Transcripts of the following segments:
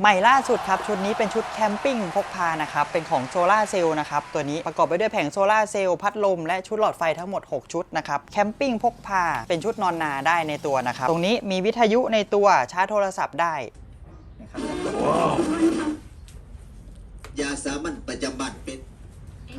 ใหม่ล่าสุดครับ ชุดนี้เป็นชุดแคมปิ้งพกพานะครับ เป็นของโซลาเซลล์นะครับ ตัวนี้ประกอบไปด้วยแผงโซลาเซลล์พัดลม และชุดหลอดไฟทั้งหมด 6 ชุดนะครับ แคมปิ้งพกพา เป็นชุดนอนนาได้ในตัวนะครับ ตรงนี้มีวิทยุในตัวชาร์จโทรศัพท์ได้นะครับยาสามัญประจำบัตรเป็น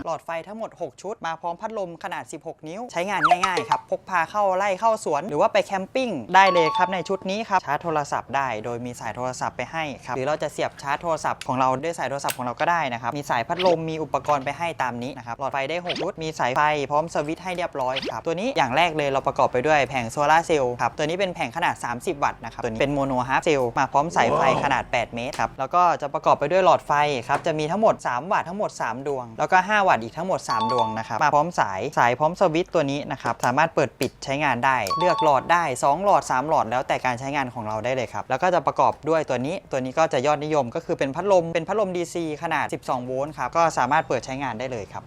หลอดไฟทั้งหมด 6 ชุด มาพร้อมพัดลมขนาด 16 นิ้ว ใช้งานง่ายๆครับ พกพาเข้าไล่เข้าสวน หรือว่าไปแคมปิ้งได้เลยครับในชุดนี้ครับชาร์จโทรศัพท์ได้ โดยมีสายโทรศัพท์ไปให้ครับหรือเราจะเสียบชาร์จโทรศัพท์ของเราด้วยสายโทรศัพท์ของเราก็ได้นะครับมีสายพัดลมมีอุปกรณ์ไปให้ตามนี้นะครับหลอดไฟได้6ชุดมีสายไฟพร้อมสวิตช์ให้เรียบร้อยครับตัวนี้อย่างแรกเลยเราประกอบไปด้วยแผงโซลาร์เซลล์ครับตัวนี้เป็นแผงขนาด 30 วัตต์นะครับตัวนี้เป็นโมโนฮาร์ฟเซลล์มาพร้อมสายไฟขนาด 8 เมตรครับแล้วก็จะประกอบไปด้วยหลอดไฟครับจะมีทั้งหมด 3 วัตต์ทั้งหมด 3 ดวง แล้วก็ 5 วัตต์อีกทั้งหมด 3 ดวงนะครับ มาพร้อมสาย สายพร้อมสวิตตัวนี้นะครับ สามารถเปิดปิดใช้งานได้ เลือกหลอดได้ 2 หลอด 3 หลอด แล้วแต่การใช้งานของเราได้เลยครับ แล้วก็จะประกอบด้วยตัวนี้ ตัวนี้ก็จะยอดนิยมก็คือเป็นพัดลม เป็นพัดลม DC ขนาด 12 โวลต์ครับ ก็สามารถเปิดใช้งานได้เลยครับ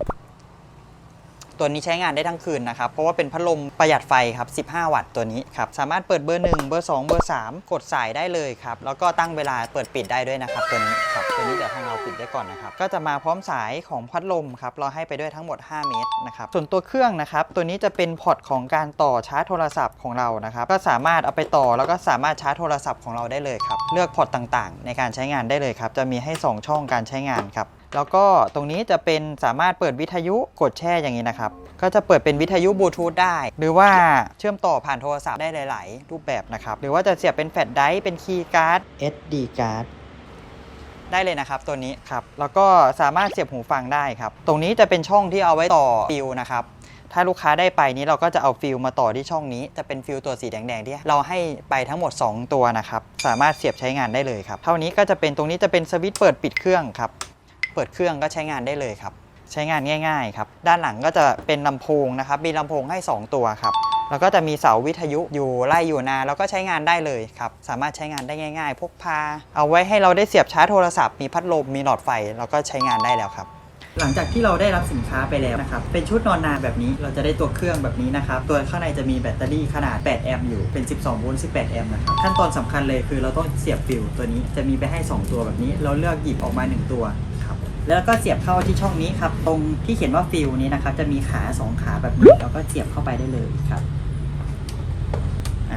ตัวนี้ใช้งานได้ทั้งคืนนะครับ เพราะว่าเป็นพัดลมประหยัดไฟครับ 15 วัตต์ตัวนี้ครับ สามารถเปิดเบอร์ 1 เบอร์ 2 เบอร์ 3 กดสายได้เลยครับ แล้วก็ตั้งเวลาเปิดปิดได้ด้วยนะครับ ตัวนี้ครับ ตัวนี้เดี๋ยวทางเราปิดได้ก่อนนะครับ ก็จะมาพร้อมสายของพัดลมครับ เราให้ไปด้วยทั้งหมด 5 เมตรนะครับ ส่วนตัวเครื่องนะครับ ตัวนี้จะเป็นพอร์ตของการต่อชาร์จโทรศัพท์ของเรา นะครับ ก็สามารถเอาไปต่อแล้วก็สามารถชาร์จโทรศัพท์ของเราได้เลยครับ เลือกพอร์ตต่างๆ ในการใช้งานได้เลยครับ จะมีให้ 2 ช่องการใช้งานครับ แล้วก็ตรงนี้จะเป็นสามารถเปิดวิทยุกดแช่อย่างนี้นะครับ ก็จะเปิดเป็นวิทยุบลูทูธได้ หรือว่าเชื่อมต่อผ่านโทรศัพท์ได้หลาย ๆ รูปแบบนะครับ หรือว่าจะเสียบเป็นแฟลชไดรฟ์เป็นคีย์การ์ด SD การ์ดได้เลยนะครับตัวนี้ครับ แล้วก็สามารถเสียบหูฟังได้ครับ ตรงนี้จะเป็นช่องที่เอาไว้ต่อฟิลนะครับถ้าลูกค้าได้ไปนี้เราก็จะเอาฟิลมาต่อที่ช่องนี้ จะเป็นฟิลตัวสีแดงๆที่เราให้ไปทั้งหมด 2 ตัวนะครับ สามารถเสียบใช้งานได้เลยครับ เท่านี้ก็จะเป็นตรงนี้จะเป็นสวิตช์เปิดปิดเครื่องครับ เปิดเครื่องก็ใช้งานได้เลยครับ ใช้งานง่ายๆครับ ด้านหลังก็จะเป็นลำโพงนะครับ มีลำโพงให้ 2 ตัวครับ แล้วก็จะมีเสาวิทยุอยู่ไล่อยู่นาแล้วก็ใช้งานได้เลยครับ สามารถใช้งานได้ง่าย ๆ พกพา เอาไว้ให้เราได้เสียบชาร์จโทรศัพท์ มีพัดลม มีหลอดไฟ แล้วก็ใช้งานได้แล้วครับหลังจากที่เราได้รับสินค้าไปแล้วนะครับ เป็นชุดนอนนาแบบนี้ เราจะได้ตัวเครื่องแบบนี้นะครับ ตัวข้างในจะมีแบตเตอรี่ขนาด 8 แอมป์อยู่ เป็น 12 โวลต์ 18 แอมป์นะครับ ขั้นตอนสำคัญเลยคือเราต้องเสียบฟิวตัวนี้ จะมีไปให้ 2 ตัวแบบนี้ เราเลือกหยิบออกมา 1 ตัว แล้วก็เสียบเข้าที่ช่องนี้ครับ ตรงที่เขียนว่าฟิวนี้นะครับ จะมีขา 2 ขาแบบนี้เราก็เสียบเข้าไปได้เลยครับ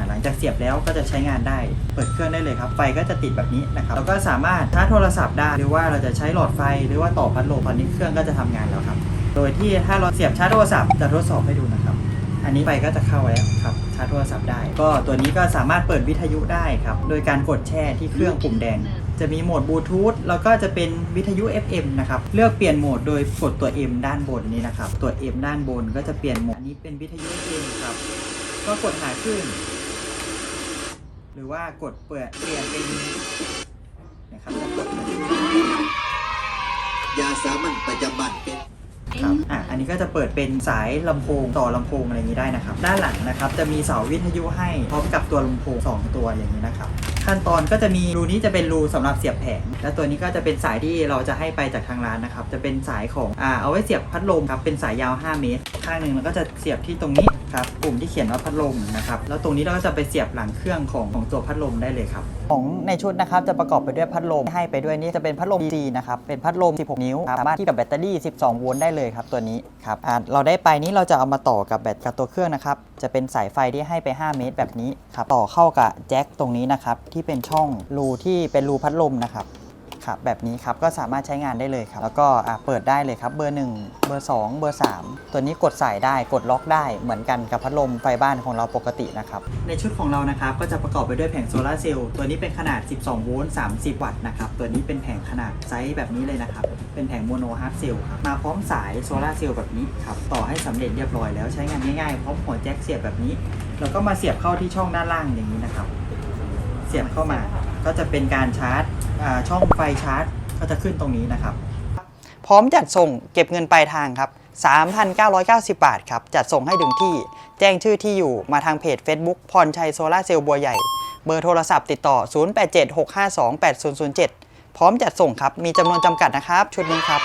หลังจากเสียบแล้วก็จะใช้งานได้ เปิดเครื่องได้เลยครับ ไฟก็จะติดแบบนี้นะครับ แล้วก็สามารถชาร์จโทรศัพท์ได้ หรือว่าเราจะใช้หลอดไฟ หรือว่าต่อพัดลมตอนนี้เครื่องก็จะทำงานแล้วครับ โดยที่ถ้าเราเสียบชาร์จโทรศัพท์จะทดสอบให้ดูนะครับ อันนี้ไฟก็จะเข้าแล้วครับ ชาร์จโทรศัพท์ได้ ก็ตัวนี้ก็สามารถเปิดวิทยุได้ครับ โดยการกดแช่ที่เครื่องปุ่มแดง จะมีโหมดบลูทูธแล้วก็จะเป็นวิทยุ FM นะครับ เลือกเปลี่ยนโหมดโดยกดตัว M ด้านบนนี้นะครับ ตัว M ด้านบนก็จะเปลี่ยนโหมด อันนี้เป็นวิทยุ FM ครับ ก็กดหาขึ้น หรือว่ากดเปลี่ยนเปลี่ยนเป็นนะครับจะกดยาสามัญประจำบ้านเป็นครับ อะ อันนี้ก็จะเปิดเป็นสายลำโพงต่อลำโพงอะไรอย่างนี้ได้นะครับ ด้านหลังนะครับจะมีเสาวิทยุให้พร้อมกับตัวลำโพง 2 ตัวอย่างนี้นะครับ ขั้นตอนก็จะมีรูนี้จะเป็นรูสำหรับเสียบแผง และตัวนี้ก็จะเป็นสายที่เราจะให้ไปจากทางร้านนะครับ จะเป็นสายของอ่าเอาไว้เสียบพัดลมครับ เป็นสายยาว 5 เมตร ข้างหนึ่งเราก็จะเสียบที่ตรงนี้ครับ ปุ่มที่เขียนว่าพัดลมนะครับ แล้วตรงนี้เราก็จะไปเสียบหลังเครื่องของของตัวพัดลมได้เลยครับ ของในชุดนะครับจะประกอบไปด้วยพัดลมให้ไปด้วยนี่จะเป็นพัดลม DC นะครับ เป็นพัดลม 16 นิ้ว สามารถที่กับแบตเตอรี่ 12 โวลต์ได้เลยครับตัวนี้ครับเราได้ไปนี้เราจะเอามาต่อกับแบตกับตัวเครื่องนะครับ จะเป็นสายไฟที่ให้ไป 5 เมตร แบบนี้ครับ ต่อเข้ากับแจ็คตรงนี้นะครับทที่เป็นช่องรูที่เป็นรูพัดลมนะครับครับแบบนี้ครับก็สามารถใช้งานได้เลยครับ แล้วก็เปิดได้เลยครับเบอร์ 1 เบอร์ 2 เบอร์ 3 ตัวนี้กดสายได้กดล็อกได้เหมือนกันกับพัดลมไฟบ้านของเราปกตินะครับ ในชุดของเรานะครับก็จะประกอบไปด้วยแผงโซลาเซลล์ตัวนี้เป็นขนาด 12 โวลต์ 30 วัตต์นะครับตัวนี้เป็นแผงขนาดไซส์แบบนี้เลยนะครับ เป็นแผงโมโนฮาร์ฟเซลล์ครับมาพร้อมสายโซลาเซลล์แบบนี้ครับต่อให้สำเร็จเรียบร้อยแล้วใช้งานง่ายๆพร้อมหัวแจ็คเสียบแบบนี้แล้วก็มาเสียบเข้าที่ช่องด้านล่างอย่างนี้นะครับ เสียบเข้ามา ก็จะเป็นการชาร์จอ่าช่องไฟชาร์จ ก็จะขึ้นตรงนี้นะครับ พร้อมจัดส่งเก็บเงินปลายทางครับ 3,990 บาทครับ จัดส่งให้ถึงที่ แจ้งชื่อที่อยู่มาทางเพจ Facebook พรชัยโซลาเซลล์บัวใหญ่ เบอร์โทรศัพท์ติดต่อ 0876528007 พร้อมจัดส่งครับ มีจำนวนจำกัดนะครับ ชุดนี้ครับ